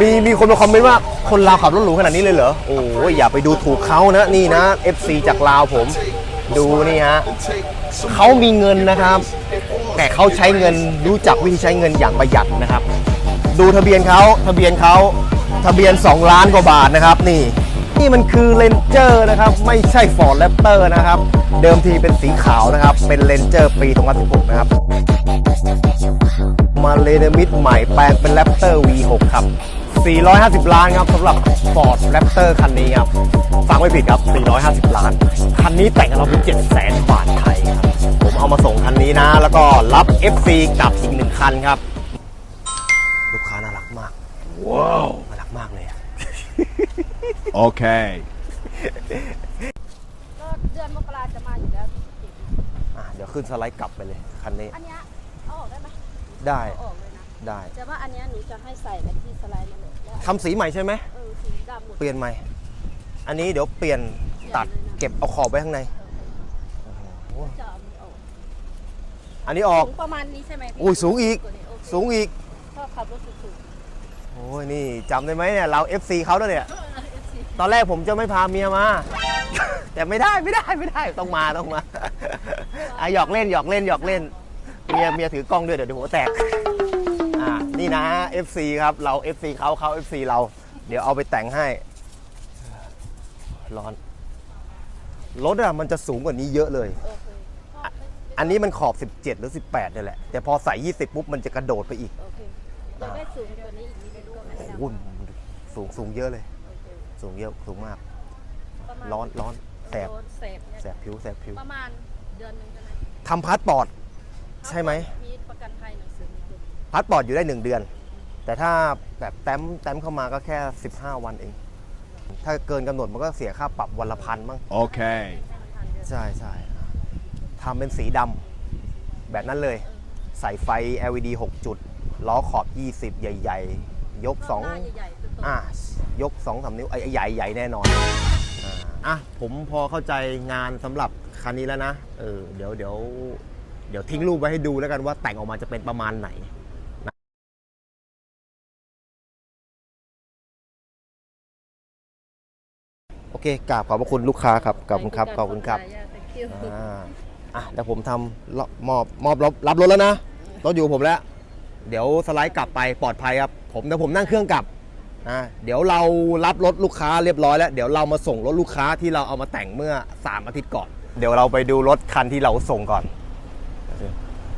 มีมีคนมาคอมเมนต์ว่าคนลาวขับรถหรูขนาดนี้เลยเหรอ โอ้ยอย่าไปดูถูกเขานะนี่นะ FC จากลาวผม ดูนี่ฮะเขามีเงินนะครับ แต่เขาใช้เงินรู้จักวิธีใช้เงินอย่างประหยัดนะครับ ดูทะเบียนเขาทะเบียนเขาทะเบียน 2 ล้านกว่าบาทนะครับ นี่ นี่มันคือเลนเจอร์นะครับ ไม่ใช่ฟอร์ดแรปเตอร์นะครับ เดิมทีเป็นสีขาวนะครับ เป็นเลนเจอร์ปี2016นะครับมาเลนมิดใหม่แปลงเป็นแรปเตอร์ V6 ครับ 450 ล้านครับสำหรับ Ford Raptor คันนี้ครับฟังไม่ผิดครับ 450 ล้าน คันนี้แต่งกับเราเป็น700,000 บาทไทยครับ ผมเอามาส่งคันนี้นะ แล้วก็รับ FC กลับอีกหนึ่งคันครับ ลูกค้าน่ารักมาก ว้าว น่ารักมากเลยอะ Okay. ก็เดือนมกราจะมาอยู่แล้วจริงอะเดี๋ยวขึ้นสไลด์กลับไปเลย คันนี้ ๆอันเนี้ยเอาออกได้ไหมได้ เอาออกเลยนะ ได้ แต่ว่าอันเนี้ยหนูจะให้ใส่แบบที่สไลด์มาเลยแล้ว ทำสีใหม่ใช่ไหมเออสีดำหมดเปลี่ยนใหม่ อันนี้เดี๋ยวเปลี่ยนตัดเก็บเอาขอบไว้ข้างใน จะเอาออกอันนี้ออก สูงประมาณนี้ใช่ไหมพี่อุ้ยสูงอีกตัวนี้โอเคสูงอีก ชอบขับรถสูงโอ้ยนี่จำได้ไหมเนี่ยเรา FC เขาด้วยเนี่ยๆ FC ตอนแรกผมจะไม่พาเมียมา แต่ไม่ได้ไม่ได้ไม่ได้ต้องมาต้องมาอะหยอกเล่นหยอกเล่นหยอกเล่น เมียเมียถือกล้องด้วยเดี๋ยวเดี๋ยวหัวแตกอ่า นี่นะ FC ครับ เรา FC เขาเขา FC เรา เดี๋ยวเอาไปแต่งให้ ร้อน รถอะมันจะสูงกว่านี้เยอะเลยโอเคชอบอันนี้มันขอบ 17 หรือ 18เนี่ยแหละ แต่พอใส่ 20 ปุ๊บ มันจะกระโดดไปอีกโอเคอยากได้สูงกว่านี้อีกนิดนึงก็แนะนำโอ้โหสูงสูงเยอะเลยโอเคสูงเยอะ สูงมากประมาณร้อนร้อนแสบร้อนแสบเนี่ยแสบผิวแสบผิว ประมาณเดือนหนึงใช่ไหมทำพาสปอร์ต ใช่ไหมมีประกันภัยหนังสือมีเด็ก พาสปอร์ตอยู่ได้ 1 เดือน แต่ถ้าแบบแต้มแต้มเข้ามาก็แค่ 15 วันเอง ถ้าเกินกำหนดมันก็เสียค่าปรับวันละพันมั้ง Okay. ให้มันทันเดือนใช่ใช่ทำเป็นสีดำแบบนั้นเลย ใส่ไฟ LED 6 จุด ล้อขอบ 20 ใหญ่ ๆ ยกหน้าใหญ่ๆตัวโต2อะยก2อสนิ้วไอ้ไอ้ใหญ่ใหญ่แน่นอนอ่าอะผมพอเข้าใจงานสำหรับคันนี้แล้วนะ เออ เดี๋ยวเดี๋ยวเดี๋ยวทิ้งรูปไว้ให้ดูแล้วกันว่าแต่งออกมาจะเป็นประมาณไหน เคกราบขอบพระคุณลูกค้าครับขอบคุณครับขอบคุณครับ Thank you อ่าอะเดี๋ยวผมทำรับมอบมอบรับรับรถแล้วนะรถอยู่กับผมแล้ว เดี๋ยวสไลด์กลับไปปลอดภัยครับผมเดี๋ยวผมนั่งเครื่องกลับอ่าเดี๋ยวเรารับรถลูกค้าเรียบร้อยแล้ว เดี๋ยวเรามาส่งรถลูกค้าที่เราเอามาแต่งเมื่อ 3 อาทิตย์ก่อน เดี๋ยวเราไปดูรถคันที่เราส่งก่อน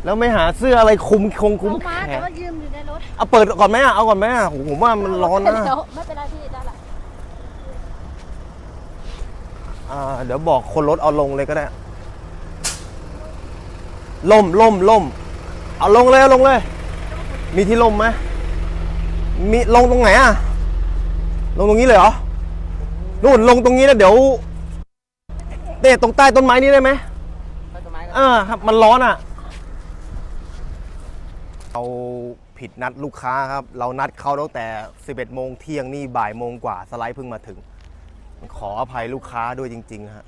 แล้วไม่หาเสื้ออะไรคุมคงคุมเอามาแขแต่นว่ายืมอยู่ในรถเอาเปิดก่อนไหมอะเอาก่อนไหมอะโหผมว่ามันร้อนนะ เดี๋ยวไม่เป็นไรพี่ได้ละ อ่า เดี๋ยวบอกคนรถเอาลงเลยก็ได้ล่มล่มล่มเอาลงเลยเอาลงเลย มีที่ล่มไหมมีลงตรงไหนอะลงตรงนี้เลยเหรอนู่นลงตรงนี้แล้วเดี๋ยวเนี่ยตรงใต้ต้นไม้นี้ได้ไหมเออครับมันร้อนอะเราผิดนัดลูกค้าครับ เรานัดเขาตั้งแต่ 11โมงเที่ยงนี่บ่ายโมงกว่าสไลด์เพิ่งมาถึง ขออภัยลูกค้าด้วยจริง ๆ ฮะ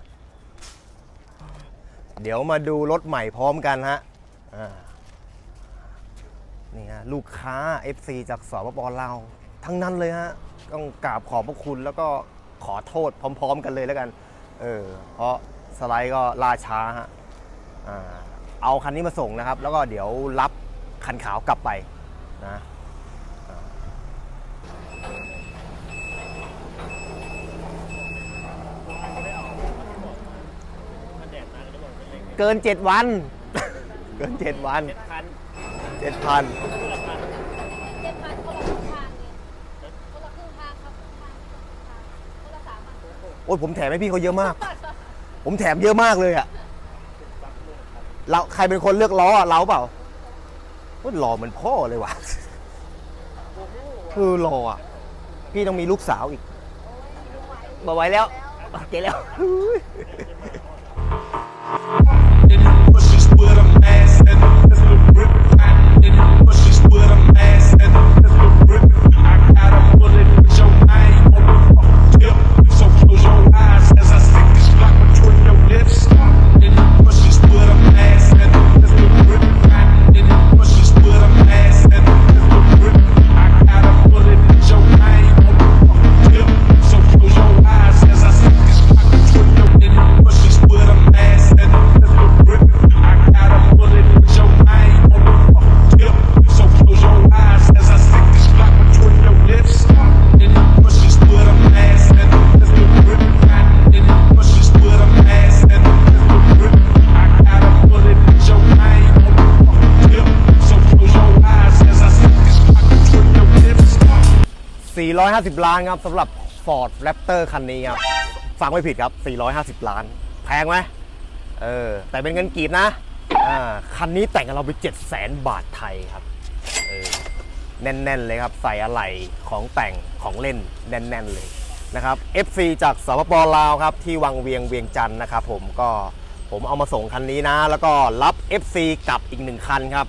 เดี๋ยวมาดูรถใหม่พร้อมกันฮะนี่ฮะลูกค้า FC จากสปปลาวทั้งนั้นเลยฮะ ต้องกราบขอบพระคุณแล้วก็ขอโทษพร้อม ๆ กันเลยแล้วกัน เออ เพราะสไลด์ก็ล่าช้าฮะเอาคันนี้มาส่งนะครับ แล้วก็เดี๋ยวรับคันขาวกลับไปนะ เกินเจ็ดวัน เกินเจ็ดวัน เจ็ดพันเจ็ดพันคนละครึ่งทางเนี่ยคนละครึ่งทางครับครึ่งทางคนละสามพันโอ้ยผมแถมให้พี่เขาเยอะมาก ผมแถมเยอะมากเลยอะเราใครเป็นคนเลือกล้ออะเราเปล่าโอ้ยหล่อเหมือนพ่อเลยว่ะคือหล่ออะพี่ต้องมีลูกสาวอีกมาไว้แล้วโอเคแล้ว 450 ล้านครับสำหรับ Ford Raptor คันนี้ครับ ฟังไม่ผิดครับ 450 ล้าน แพงไหมเออ แต่เป็นเงินกีบนะ อ่า คันนี้แต่งกับเราไป7 0 0 0 0 บาทไทยครับ เออ แน่น ๆ เลยครับ ใส่อะไหล่ของแต่งของเล่นแน่น ๆ เลยนะครับ FC จากสปปลาวครับ ที่วังเวียงเวียงจันทร์นะครับผมก็ผมเอามาส่งคันนี้นะ แล้วก็รับ FC กลับอีกหนึ่งคันครับ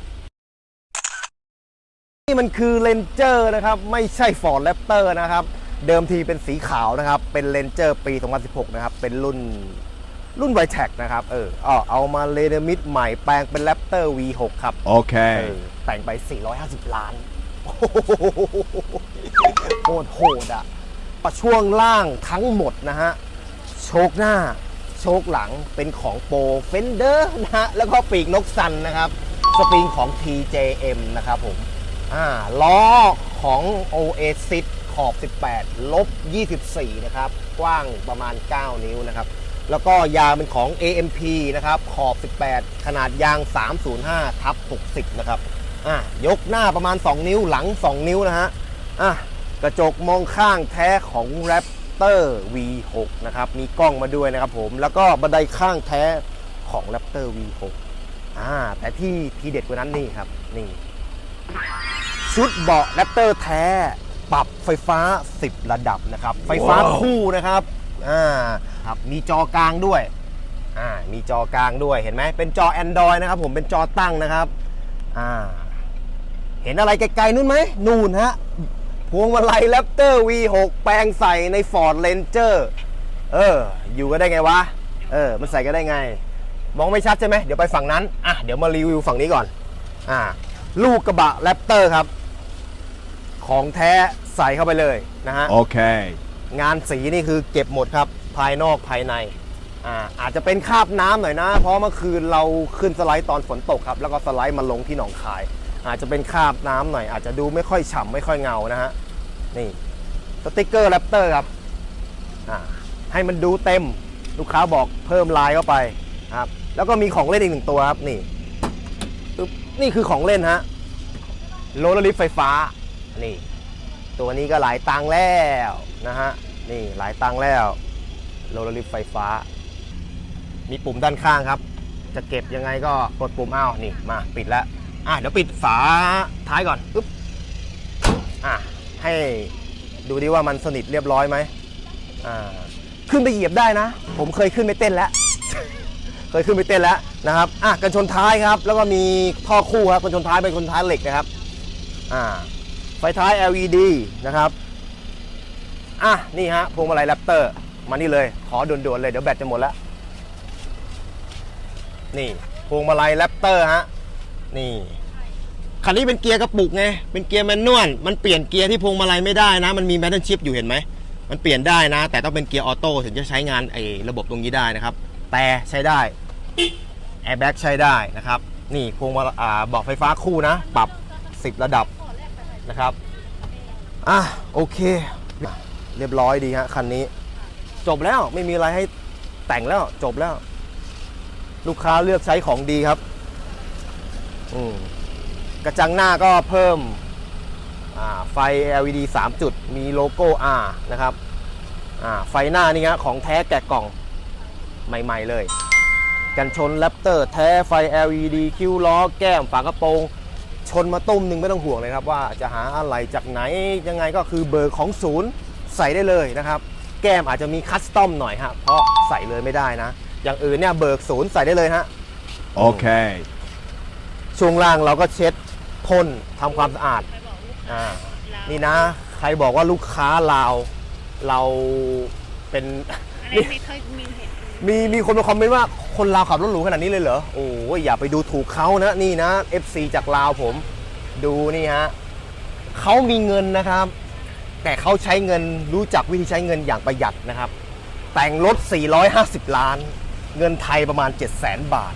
นี่มันคือเลนเจอร์นะครับ ไม่ใช่ Ford Raptor นะครับ เดิมทีเป็นสีขาวนะครับ เป็นเลนเจอร์ปี 2016 นะครับ เป็นรุ่นรุ่นไวแท็กนะครับ เออเอาเอามาเลเดมิดใหม่แปลงเป็น Raptor V6 ครับเอ Okay. อแต่งไป 450 ล้านโอ้โหโคตรโหดอะประช่วงล่างทั้งหมดนะฮะ โชคหน้า โชคหลังเป็นของโปรเฟนเดอร์นะฮะ แล้วก็ปีกนกซันนะครับ สปริงของ TJM นะครับผม อ่าล้อของ Oasis ขอบ 18 ลบ 24 นะครับ กว้างประมาณ 9 นิ้วนะครับ แล้วก็ยางเป็นของ AMP นะครับ ขอบ 18 ขนาดยาง 305 ทับ 60 นะครับอะยกหน้าประมาณ 2 นิ้วหลัง 2 นิ้วนะฮะอะกระจกมองข้างแท้ของ Raptor V6 นะครับ มีกล้องมาด้วยนะครับผม แล้วก็บันไดข้างแท้ของ Raptor V6 อ่าแต่ที่ทีเด็ดกว่านั้นนี่ครับ นี่ ชุดเบาะแรปเตอร์แท้ ปรับไฟฟ้า 10 ระดับนะครับ ไฟฟ้าคู่นะครับอ่าครับมีจอกลางด้วยอ่ามีจอกลางด้วยเห็นไหมเป็นจอ Android นะครับผมเป็นจอตั้งนะครับอ่าเห็นอะไรไกลๆนู่นไหมนู่นฮะพวงมาลัยแรปเตอร์ V6 แปลงใส่ใน Ford Ranger เออ อยู่ก็ได้ไงวะ เออ มันใส่ก็ได้ไง มองไม่ชัดใช่ไหม เดี๋ยวไปฝั่งนั้น อะ เดี๋ยวมารีวิวฝั่งนี้ก่อน อ่า ลูกกระบะแรปเตอร์ครับ ของแท้ใส่เข้าไปเลยนะฮะ Okay. งานสีนี่คือเก็บหมดครับภายนอกภายในอ่าอาจจะเป็นคราบน้ำหน่อยนะ เพราะเมื่อคืนเราขึ้นสไลด์ตอนฝนตกครับ แล้วก็สไลด์มาลงที่หนองคาย อาจจะเป็นคราบน้ำหน่อย อาจจะดูไม่ค่อยฉ่ำไม่ค่อยเงานะฮะนี่สติกเกอร์แรปเตอร์ครับอ่าให้มันดูเต็มลูกค้าบอกเพิ่มลายเข้าไปครับแล้วก็มีของเล่นอีกหนึ่งตัวครับนี่ปึ๊บนี่คือของเล่นฮะโรลเลอร์ลิฟต์ไฟฟ้า นี่ ตัวนี้ก็หลายตังแล้วนะฮะ นี่หลายตังแล้วโรลลลิฟไฟฟ้า มีปุ่มด้านข้างครับ จะเก็บยังไงก็กดปุ่มอ้าวนี่มาปิดแล้วอะเดี๋ยวปิดฝาท้ายก่อนปึ๊บอะให้ดูดิว่ามันสนิทเรียบร้อยไหมอ่าขึ้นไปเหยียบได้นะ ผมเคยขึ้นไปเต้นแล้ว เคยขึ้นไปเต้นแล้วนะครับอะกันชนท้ายครับ แล้วก็มีท่อคู่ครับกันชนท้ายเป็นกันชนท้ายเหล็กนะครับอ่า ไฟท้าย LED นะครับอะนี่ฮะพวงมาลัยแรปเตอร์มานี่เลย ขอด่วนๆเลยเดี๋ยวแบตจะหมดแล้ว นี่พวงมาลัยแรปเตอร์ฮะนี่คันนี้เป็นเกียร์กระปุกไงเป็นเกียร์แมนนวลมันเปลี่ยนเกียร์ที่พวงมาลัยไม่ได้นะ มันมีแมนนวลชิปอยู่เห็นไหมมันเปลี่ยนได้นะ แต่ต้องเป็นเกียร์ออโต้ถึงจะใช้งานไอ้ระบบตรงนี้ได้นะครับ แต่ใช้ได้แอร์แบ็กใช้ได้นะครับ นี่พวงมาลัยบอกไฟฟ้าคู่นะ ปรับ 10 ระดับ นะครับอะโอเค เรียบร้อยดีฮะคันนี้ จบแล้วไม่มีอะไรให้แต่งแล้วจบแล้ว ลูกค้าเลือกใช้ของดีครับอืมกระจังหน้าก็เพิ่มไฟ LED 3 จุด มีโลโก้ R นะครับไฟหน้านี่ฮะของแท้แกะกล่องใหม่ ๆ เลย กันชนแรปเตอร์แท้ไฟ LED คิ้วล้อแก้มฝากระโปรง ชนมาตุ้มหนึ่งไม่ต้องห่วงเลยครับว่าจะหาอะไรจากไหนยังไงก็คือเบอร์ของศูนย์ใส่ได้เลยนะครับ แก้มอาจจะมีคัสตอมหน่อยฮะเพราะใส่เลยไม่ได้นะ อย่างอื่นเนี่ยเบิกศูนย์ใส่ได้เลยฮะ Okay. ช่วงล่างเราก็เช็ดพ่นทำความสะอาดอ่านี่นะ ใครบอกว่าลูกค้าลาวเราเป็น อันนี้ไม่เคยมีเห็น มีมีคนมาคอมเมนต์ว่าคนลาวขับรถหรูขนาดนี้เลยเหรอ โอ้ยอย่าไปดูถูกเขานะนี่นะ FC จากลาวผม ดูนี่ฮะเขามีเงินนะครับ แต่เขาใช้เงินรู้จักวิธีใช้เงินอย่างประหยัดนะครับ แต่งรถ 450 ล้าน เงินไทยประมาณ 7 0 0 0 0 0 บาท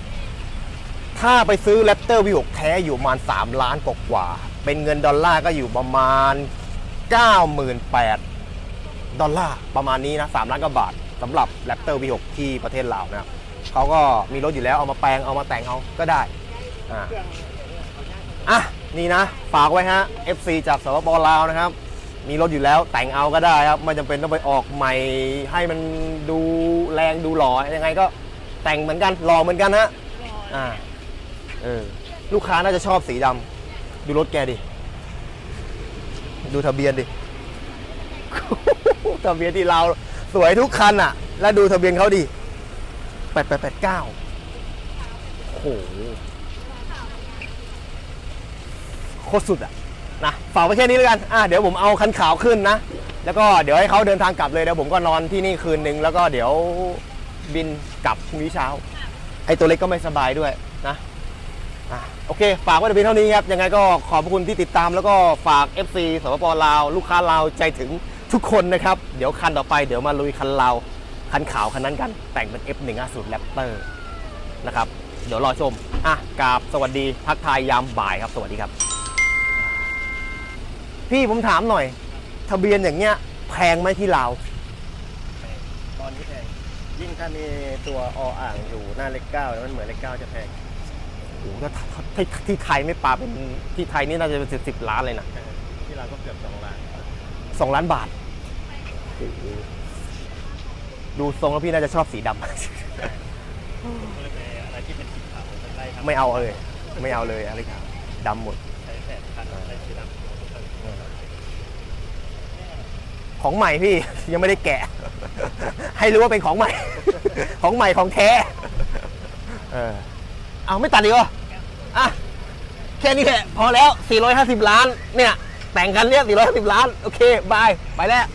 ถ้าไปซื้อแรปเตอร์วิวแท้อยู่ประมาณ 3 ล้านกว่าๆเป็นเงินดอลลาร์ก็อยู่ประมาณ 98,000ดอลลาร์ประมาณนี้นะ3ล้านกว่าบาท สำหรับแรปเตอร์ V6 ที่ประเทศลาวนะครับเขาก็มีรถอยู่แล้วเอามาแปลงเอามาแต่งเอาก็ได้อ่าอะนี่นะ ฝากไว้ฮะ FC จากสปปลาวนะครับ มีรถอยู่แล้วแต่งเอาก็ได้ครับ ไม่จำเป็นต้องไปออกใหม่ให้มันดูแรงดูหล่อยังไงก็แต่งเหมือนกันหล่อเหมือนกันฮะอ่าเออลูกค้าน่าจะชอบสีดำดูรถแกดิ ดูทะเบียนดิ ทะเบียนที่เรา สวยทุกคันอะ แล้วดูทะเบียนเขาดิแปดแปดแปดเก้าโอ้โหโคตรสุดอะนะฝากไว้แค่นี้แล้วกันอะเดี๋ยวผมเอาคันขาวขึ้นนะ แล้วก็เดี๋ยวให้เขาเดินทางกลับเลยเดี๋ยวผมก็นอนที่นี่คืนนึง แล้วก็เดี๋ยวบินกลับพรุ่งนี้เช้า ไอ้ตัวเล็กก็ไม่สบายด้วยนะอะโอเค ฝากไว้แต่เพียงเท่านี้ครับ ยังไงก็ขอบคุณที่ติดตามแล้วก็ฝาก FC สปปลาว ลูกค้าลาวใจถึง ทุกคนนะครับ เดี๋ยวคันต่อไปเดี๋ยวมาลุยคันลาวคันขาวคันนั้นกัน แต่งเป็น F150 Raptor นะครับ เดี๋ยวรอชม อะกราบสวัสดีทักทายยามบ่ายครับ สวัสดีครับ พี่ผมถามหน่อย ทะเบียนอย่างเงี้ยแพงไหมที่ลาว ตอนนี้แพงยิ่งถ้ามีตัวออ่างอยู่หน้าเลขเก้าแล้วมันเหมือนเลขเก้าจะแพงโอ้โหถ้าถ้าที่ที่ไทยไม่ปาเป็นที่ไทยนี่น่าจะเป็นสิบสิบล้านเลยนะที่เราก็เกือบสองล้าน สองล้านบาทโอ้โห ดูทรงแล้วพี่น่าจะชอบสีดำก็เลยไปอะไรที่เป็นสีขาวมันไล่ครับไม่เอาเลย ไม่เอาเลยอะไรครับดำหมด ใช้แสนคันใช้สีดของใหม่พี่ ยังไม่ได้แกะ ให้รู้ว่าเป็นของใหม่ ของใหม่ของแท้ เออเอาไม่ตัดดีกว่าอะแค่นี้แหละพอแล้ว 450 ล้าน เนี่ย แต่งกันเนี่ย450 ล้าน โอเค บาย ไปแล้ว